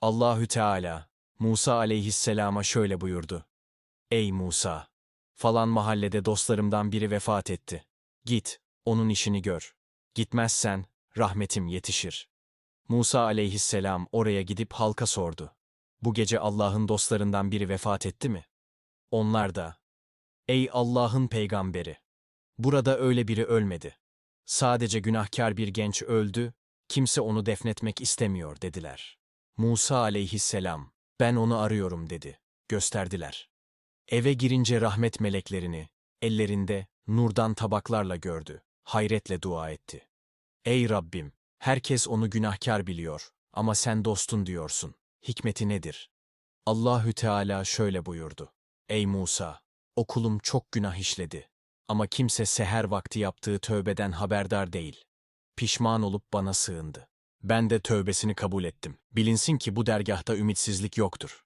Allahü Teala Musa aleyhisselama şöyle buyurdu. Ey Musa! Falan mahallede dostlarımdan biri vefat etti. Git, onun işini gör. Gitmezsen rahmetim yetişir. Musa aleyhisselam oraya gidip halka sordu. Bu gece Allah'ın dostlarından biri vefat etti mi? Onlar da, Ey Allah'ın peygamberi! Burada öyle biri ölmedi. Sadece günahkar bir genç öldü, kimse onu defnetmek istemiyor dediler. Musa aleyhisselam, ben onu arıyorum dedi. Gösterdiler. Eve girince rahmet meleklerini, ellerinde nurdan tabaklarla gördü. Hayretle dua etti. Ey Rabbim, herkes onu günahkar biliyor ama sen dostun diyorsun. Hikmeti nedir? Allahü Teala şöyle buyurdu. Ey Musa, okulum çok günah işledi. Ama kimse seher vakti yaptığı tövbeden haberdar değil. Pişman olup bana sığındı. Ben de tövbesini kabul ettim. Bilinsin ki bu dergahta ümitsizlik yoktur.